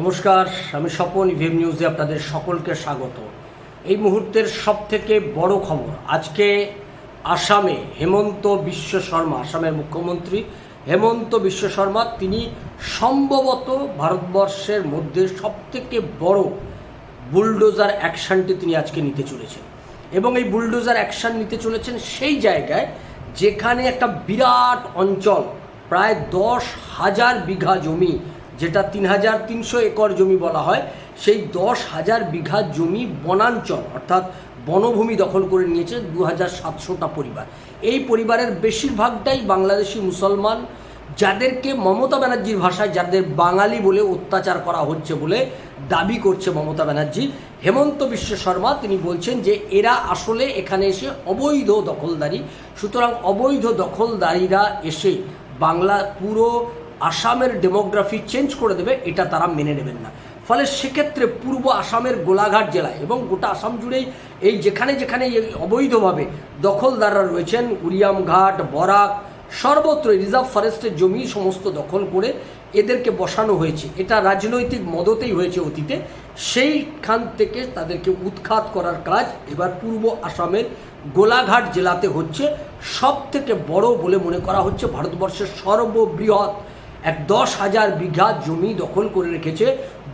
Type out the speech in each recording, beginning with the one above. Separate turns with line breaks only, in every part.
নমস্কার, আমি স্বপন, ইভিএম নিউজে আপনাদের সকলকে স্বাগত। এই মুহূর্তের সব থেকে বড় খবর, আজকে আসামে হেমন্ত বিশ্ব শর্মা, আসামের মুখ্যমন্ত্রী হেমন্ত বিশ্ব শর্মা, তিনি সম্ভবত ভারতবর্ষের মধ্যে সব থেকে বড় বুলডোজার অ্যাকশনটি তিনি আজকে নিতে চলেছেন। এবং এই বুলডোজার অ্যাকশন নিতে চলেছেন সেই জায়গায় যেখানে একটা বিরাট অঞ্চল, প্রায় দশ হাজার বিঘা জমি যেটা তিন হাজার তিনশো একর জমি বলা হয়, সেই দশ হাজার বিঘা জমি বনাঞ্চল, অর্থাৎ বনভূমি দখল করে নিয়েছে দু হাজার সাতশোটা পরিবার। এই পরিবারের বেশিরভাগটাই বাংলাদেশি মুসলমান, যাদেরকে মমতা ব্যানার্জির ভাষায় যাদের বাঙালি বলে অত্যাচার করা হচ্ছে বলে দাবি করছে মমতা ব্যানার্জি, হেমন্ত বিশ্ব শর্মা, তিনি বলছেন যে এরা আসলে এখানে এসে অবৈধ দখলদারি, সুতরাং অবৈধ দখলদারিরা এসে বাংলা পুরো আসামের ডেমোগ্রাফি চেঞ্জ করে দেবে, এটা তারা মেনে নেবেন না। ফলে সেক্ষেত্রে পূর্ব আসামের গোলাঘাট জেলায় এবং গোটা আসাম জুড়েই এই যেখানে যেখানে অবৈধভাবে দখলদাররা রয়েছেন, উরিয়ামঘাট, বরাক, সর্বত্র রিজার্ভ ফরেস্টের জমি সমস্ত দখল করে এদেরকে বসানো হয়েছে। এটা রাজনৈতিক মদতেই হয়েছে অতীতে। সেইখান থেকে তাদেরকে উৎখাত করার কাজ এবার পূর্ব আসামের গোলাঘাট জেলাতে হচ্ছে। সব থেকে বড় বলে মনে করা হচ্ছে ভারতবর্ষের সর্ববৃহৎ এক দশ হাজার বিঘা জমি দখল করে রেখেছে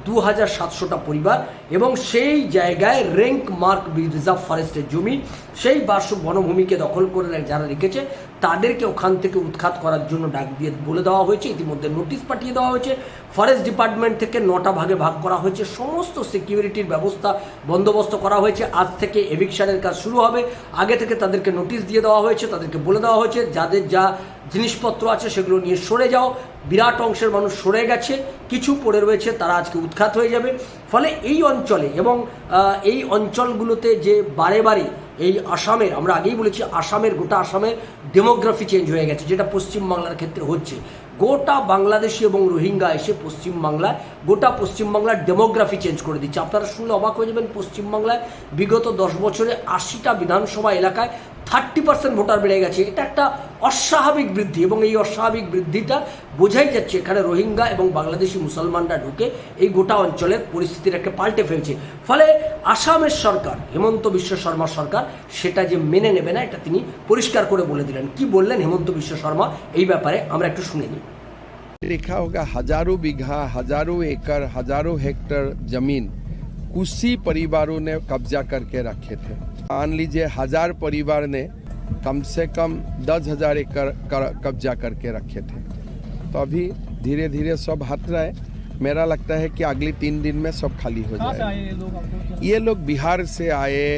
দু হাজার সাতশোটা পরিবার এবং সেই জায়গায় র্যাঙ্ক মার্ক রিজার্ভ ফরেস্টের জমি, সেই বার্ষ বনভূমিকে দখল করে যারা রেখেছে, তাদেরকে ওখান থেকে উৎখাত করার জন্য ডাক দিয়ে বলে দেওয়া হয়েছে। ইতিমধ্যে নোটিশ পাঠিয়ে দেওয়া হয়েছে। ফরেস্ট ডিপার্টমেন্ট থেকে নটা ভাগে ভাগ করা হয়েছে। সমস্ত সিকিউরিটির ব্যবস্থা বন্দোবস্ত করা হয়েছে। আজ থেকে এভিকশনের কাজ শুরু হবে। আগে থেকে তাদেরকে নোটিশ দিয়ে দেওয়া হয়েছে, তাদেরকে বলে দেওয়া হয়েছে, যাদের যা জিনিসপত্র আছে সেগুলো নিয়ে সরে যাও। বিরাট অংশের মানুষ সরে গেছে, কিছু পড়ে রয়েছে, তারা আজকে উৎখাত হয়ে যাবে। ফলে এই অঞ্চলে এবং এই অঞ্চলগুলোতে যে বারে বারে এই আসামের, আমরা আগেই বলেছি আসামের, গোটা আসামের ডেমোগ্রাফি চেঞ্জ হয়ে গেছে, যেটা পশ্চিমবাংলার ক্ষেত্রে হচ্ছে। গোটা বাংলাদেশি এবং রোহিঙ্গা এসে পশ্চিমবাংলায় গোটা পশ্চিমবাংলার ডেমোগ্রাফি চেঞ্জ করে দিচ্ছে। আপনারা শুনলে অবাক হয়ে যাবেন, পশ্চিমবাংলায় বিগত দশ বছরে আশিটা বিধানসভা এলাকায় থার্টি পার্সেন্ট ভোটার বেড়ে গেছে। এটা একটা অস্বাভাবিক বৃদ্ধি এবং এই অস্বাভাবিক বৃদ্ধিটা বোঝাই যাচ্ছে এখানে রোহিঙ্গা এবং বাংলাদেশি মুসলমানরা ঢুকে এই গোটা অঞ্চলের পরিস্থিতিটাকে পাল্টে ফেলছে। ফলে আসামের সরকার, হেমন্ত বিশ্ব শর্মা সরকার সেটা যে মেনে নেবে না, এটা তিনি পরিষ্কার করে বলে দিলেন। কি বললেন হেমন্ত বিশ্ব শর্মা? এই ব্যাপারে আমরা একটু শুনে নিই।
लिखा होगा हज़ारों बीघा हज़ारों एकड़ हज़ारों हेक्टर ज़मीन कुछ परिवारों ने कब्जा करके रखे थे। मान लीजिए हज़ार परिवार ने कम से कम दस हज़ार एकड़ कर- कब्जा करके रखे थे। तो अभी धीरे धीरे सब हट रहे मेरा लगता है कि अगले तीन दिन में सब खाली हो
लोग
ये लोग बिहार से आए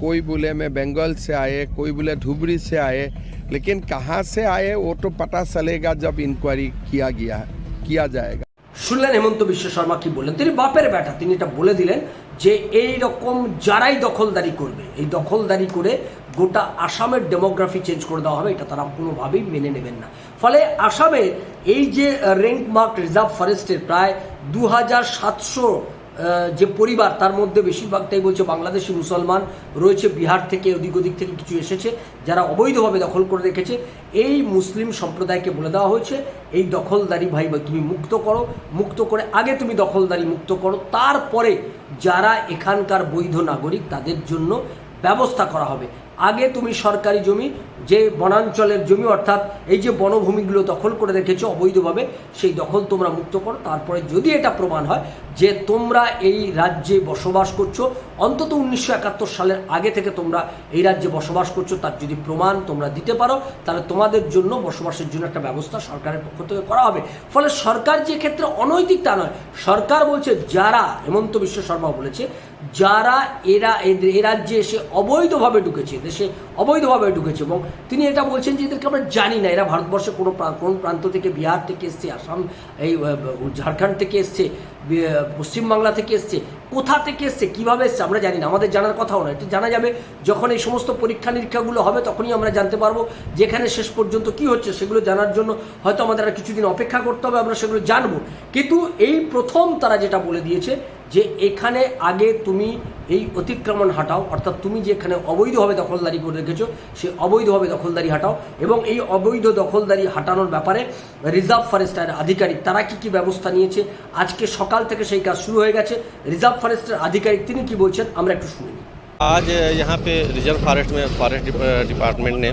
कोई बोले मैं बंगाल से आए कोई बोले धुबरी से आए। लेकिन कहाँ से आए वो तो पता चलेगा जब इंक्वायरी किया गया किया जाएगा
শুনলেন হেমন্ত বিশ্ব শর্মা কি বললেন তিনি বাপের ব্যাটা তিনি এটা বলে দিলেন যে এই রকম যারাই দখলদারি করবে এই দখলদারি করে গোটা আসামের ডেমোগ্রাফি চেঞ্জ করে দেওয়া হবে এটা তারা কোনোভাবেই মেনে নেবেন না ফলে আসামের এই যে র্যাঙ্ক মার্ক রিজার্ভ ফরেস্টের প্রায় দু হাজার সাতশো যে পরিবার, তার মধ্যে বেশিরভাগটাই বলছে বাংলাদেশি মুসলমান রয়েছে, বিহার থেকে ওদিক ওদিক থেকে কিছু এসেছে, যারা অবৈধভাবে দখল করে রেখেছে। এই মুসলিম সম্প্রদায়কে বলে দেওয়া হয়েছে, এই দখলদারি ভাই তুমি মুক্ত করো, মুক্ত করে আগে তুমি দখলদারি মুক্ত করো, তারপরে যারা এখানকার বৈধ নাগরিক, তাদের জন্য ব্যবস্থা করা হবে। আগে তুমি সরকারি জমি, যে বনাঞ্চলের জমি, অর্থাৎ এই যে বনভূমিগুলো দখল করে রেখেছো অবৈধভাবে, সেই দখল তোমরা মুক্ত করো। তারপরে যদি এটা প্রমাণ হয় যে তোমরা এই রাজ্যে বসবাস করছ, অন্তত উনিশশো একাত্তর সালের আগে থেকে তোমরা এই রাজ্যে বসবাস করছ, তার যদি প্রমাণ তোমরা দিতে পারো, তাহলে তোমাদের জন্য বসবাসের জন্য একটা ব্যবস্থা সরকারের পক্ষ থেকে করা হবে। ফলে সরকার যে ক্ষেত্রে অনৈতিক তা নয়, সরকার বলছে, যারা হেমন্ত বিশ্ব শর্মা বলেছে যারা এরা এ রাজ্যে এসে অবৈধভাবে ঢুকেছে, দেশে অবৈধভাবে ঢুকেছে এবং তিনি এটা বলছেন যে এদেরকে আমরা জানি না, এরা ভারতবর্ষে কোনো কোন প্রান্ত থেকে বিহার থেকে এসছে, আসাম, এই ঝাড়খণ্ড থেকে এসছে পশ্চিমবাংলা থেকে এসছে, কোথা থেকে এসছে, কীভাবে এসছে আমরা জানি না, আমাদের জানার কথাও না। এটা জানা যাবে যখন এই সমস্ত পরীক্ষা নিরীক্ষাগুলো হবে তখনই আমরা জানতে পারব যেখানে শেষ পর্যন্ত কি হচ্ছে, সেগুলো জানার জন্য হয়তো আমাদের কিছুদিন অপেক্ষা করতে হবে, আমরা সেগুলো জানব। কিন্তু এই প্রথম তারা যেটা বলে দিয়েছে যে এখানে আগে তুমি এই অতিক্রমণ হাঁটাও অর্থাৎ তুমি যেখানে অবৈধভাবে দখলদারি করে রেখেছো সে অবৈধভাবে দখলদারি হাঁটাও এবং এই অবৈধ দখলদারি হাঁটানোর ব্যাপারে রিজার্ভ ফরেস্টের আধিকারিক তারা কি কি ব্যবস্থা নিয়েছে আজকে সকাল থেকে সেই কাজ শুরু হয়ে গেছে রিজার্ভ ফরেস্টের আধিকারিক তিনি কি বলছেন আমরা একটু শুনি নিই।
आज यहाँ पे रिजर्व फॉरेस्ट में फॉरेस्ट डिप- डिपार्टमेंट ने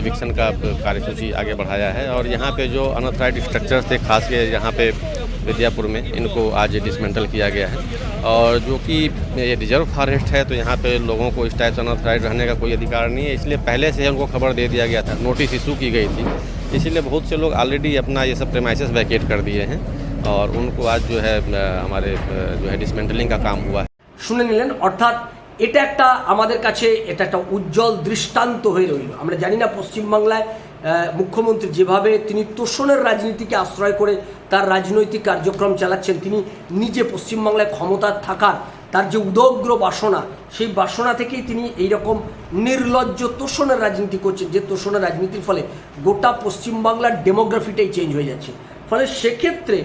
इविक्शन का कार्यसूची आगे बढ़ाया है और यहाँ पे जो अनऑथराइज स्ट्रक्चर्स थे खास के यहाँ पे विद्यापुर में इनको आज डिसमेंटल किया गया है और जो कि ये रिजर्व फॉरेस्ट है तो यहाँ पे लोगों को इस टाइप से अनऑथराइज रहने का कोई अधिकार नहीं है इसलिए पहले से ही उनको खबर दे दिया गया था नोटिस इशू की गई थी इसीलिए बहुत से लोग ऑलरेडी अपना ये सब प्रेमाइसिस वैकेट कर दिए हैं और उनको आज जो है अ, हमारे अ, जो है डिसमेंटलिंग का काम हुआ है
শুনে নিলেন অর্থাৎ এটা একটা আমাদের কাছে এটা একটা উজ্জ্বল দৃষ্টান্ত হয়ে রইল আমরা জানি না পশ্চিমবাংলায় আহ, মুখ্যমন্ত্রী যেভাবে তিনি তোষণের রাজনীতিকে আশ্রয় করে তার রাজনৈতিক কার্যক্রম চালাচ্ছেন, তিনি নিজে পশ্চিমবাংলায় ক্ষমতার থাকার তার যে উদগ্র বাসনা, সেই বাসনা থেকেই তিনি এইরকম নির্লজ্জ তোষণের রাজনীতি করছেন, যে তোষণের রাজনীতির ফলে গোটা পশ্চিমবাংলার ডেমোগ্রাফিটাই চেঞ্জ হয়ে যাচ্ছে। ফলে সেক্ষেত্রে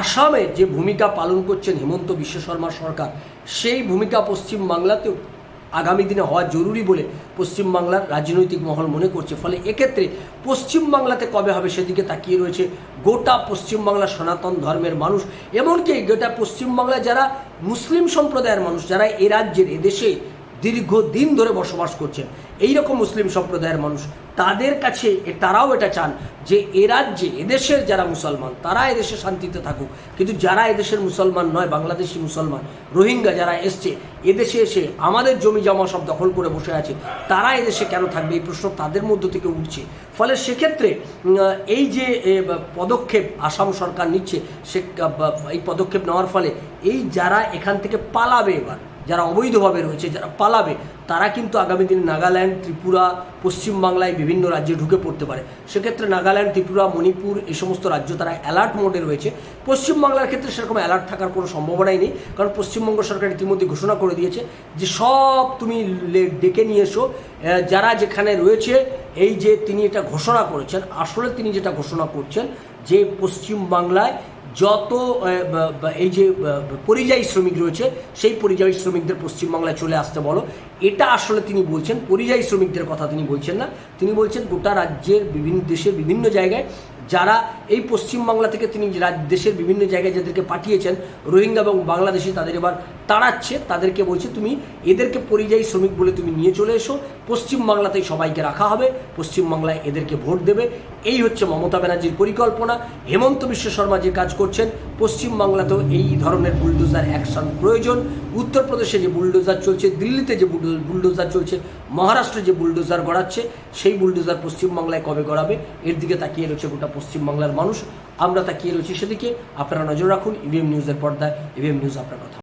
আসামে যে ভূমিকা পালন করছেন হেমন্ত বিশ্ব শর্মা সরকার, সেই ভূমিকা পশ্চিম বাংলাতেও আগামী দিনে হওয়া জরুরি বলে পশ্চিমবাংলার রাজনৈতিক মহল মনে করছে। ফলে এক্ষেত্রে পশ্চিমবাংলাতে কবে হবে সেদিকে তাকিয়ে রয়েছে গোটা পশ্চিমবাংলার সনাতন ধর্মের মানুষ। এমনকি গোটা পশ্চিমবাংলায় যারা মুসলিম সম্প্রদায়ের মানুষ, যারা এ রাজ্যের এদেশে দীর্ঘদিন ধরে বসবাস করছেন। এই রকম মুসলিম সম্প্রদায়ের মানুষ, তাদের কাছে তারাও এটা চান যে এ রাজ্যে এদেশের যারা মুসলমান, তারা এদেশে শান্তিতে থাকুক। কিন্তু যারা এদেশের মুসলমান নয়, বাংলাদেশি মুসলমান, রোহিঙ্গা যারা এসছে এদেশে এসে আমাদের জমি জমা সব দখল করে বসে আছে, তারা এদেশে কেন থাকবে? এই প্রশ্ন তাদের মধ্য থেকে উঠছে। ফলে সেক্ষেত্রে এই যে পদক্ষেপ আসাম সরকার নিচ্ছে, সে এই পদক্ষেপ নেওয়ার ফলে এই যারা এখান থেকে পালাবে এবার যারা অবৈধভাবে রয়েছে, যারা পালাবে, তারা কিন্তু আগামী দিনে নাগাল্যান্ড, ত্রিপুরা, পশ্চিমবাংলায় বিভিন্ন রাজ্যে ঢুকে পড়তে পারে। সেক্ষেত্রে নাগাল্যান্ড, ত্রিপুরা, মণিপুর এই সমস্ত রাজ্য তারা অ্যালার্ট মোডে রয়েছে। পশ্চিমবাংলার ক্ষেত্রে সেরকম অ্যালার্ট থাকার কোনো সম্ভাবনাই নেই, কারণ পশ্চিমবঙ্গ সরকার ইতিমধ্যে ঘোষণা করে দিয়েছে যে সব তুমি ডেকে নিয়ে এসো যারা যেখানে রয়েছে, এই যে তিনি এটা ঘোষণা করেছেন, আসলে তিনি যেটা ঘোষণা করছেন যে পশ্চিমবাংলায় যত এই যে পরিযায়ী শ্রমিক রয়েছে, সেই পরিযায়ী শ্রমিকদের পশ্চিমবাংলায় চলে আসতে বলো। এটা আসলে তিনি বলছেন, পরিযায়ী শ্রমিকদের কথা তিনি বলছেন না। তিনি বলছেন গোটা রাজ্যের বিভিন্ন দেশের বিভিন্ন জায়গায় যারা এই পশ্চিমবাংলা থেকে তিনি দেশের বিভিন্ন জায়গায় যাদেরকে পাঠিয়েছেন, রোহিঙ্গা এবং বাংলাদেশি, তাদের এবার তাড়াচ্ছে, তাদেরকে বলছে, তুমি এদেরকে পরিযায়ী শ্রমিক বলে তুমি নিয়ে চলে এসো। পশ্চিমবাংলাতেই সবাইকে রাখা হবে। পশ্চিমবাংলায় এদেরকে ভোট দেবে। এই হচ্ছে মমতা ব্যানার্জির পরিকল্পনা। হেমন্ত বিশ্ব শর্মা যে কাজ করছেন পশ্চিমবাংলাতেও এই ধরনের বুলডোজার অ্যাকশন প্রয়োজন। উত্তরপ্রদেশে যে বুলডোজার চলছে, দিল্লিতে যে বুলডোজার চলছে, মহারাষ্ট্রে যে বুলডোজার গড়াচ্ছে, সেই বুলডোজার পশ্চিমবাংলায় কবে গড়াবে? এর দিকে তাকিয়ে রয়েছে গোটা পশ্চিমবাংলার মানুষ। আমরা তাকিয়ে রয়েছি সেদিকে। আপনারা নজর রাখুন, ইভিএম নিউজের পর্দায়। ইভিএম নিউজ আপনার কথা।